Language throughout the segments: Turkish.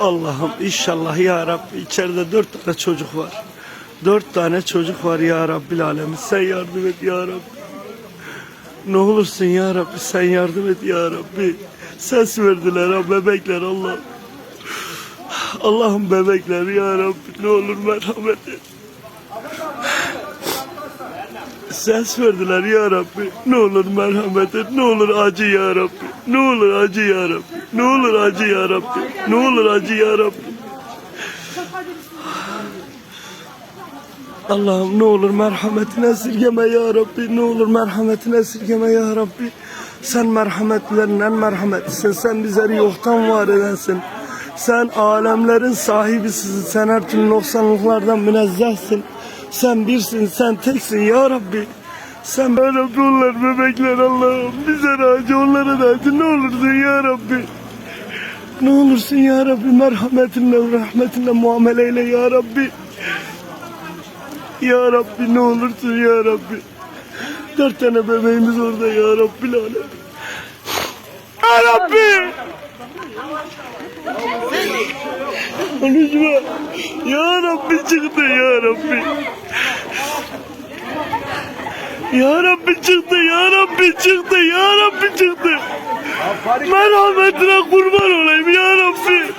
Allah'ım inşallah ya Rabbi içeride dört tane çocuk var. Dört tane çocuk var ya Rabbil Alemin. Sen yardım et ya Rabbi. Ne olursun ya Rabbi sen yardım et ya Rabbi. Ses verdiler ha bebekler Allah. Allah'ım bebekler ya Rabbi ne olur merhamet et. Ses verdiler ya Rabbi. Ne olur merhamet et. Ne olur acı ya Rabbi. Ne olur acı ya Rabbi. Ne olur acı ya Rabbi. Ne olur acı ya Rabbi. Allah'ım ne olur merhametini esirgeme ya Rabbi. Ne olur merhametini esirgeme ya Rabbi. Sen merhametlerin en merhametlisin. Sen bizleri yoktan var edensin. Sen alemlerin sahibisin. Sen her türlü noksanlıklardan münezzehsin. Sen birsin, sen teksin ya Rabbi. Sen ya Rabbi bebekler Allah'ım. Bize acı, onlara da acı. Ne olursun ya Rabbi. Ne olursun ya Rabbi merhametinle, rahmetinle muamele eyle ya Rabbi. Ya Rabbi ne olursun ya Rabbi. Dört tane bebeğimiz orada ya Rabbi alem. Ya Rabbi. Konuşma. Ya Rabbi çıktı ya Rabbi. Ya Rabbi çıktı, ya Rabbi çıktı, ya Rabbi çıktı. Merhametine kurban olayım ya Rabbi.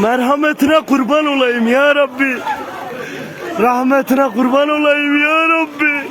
Merhametine kurban olayım ya Rabbi. Rahmetine kurban olayım ya Rabbi.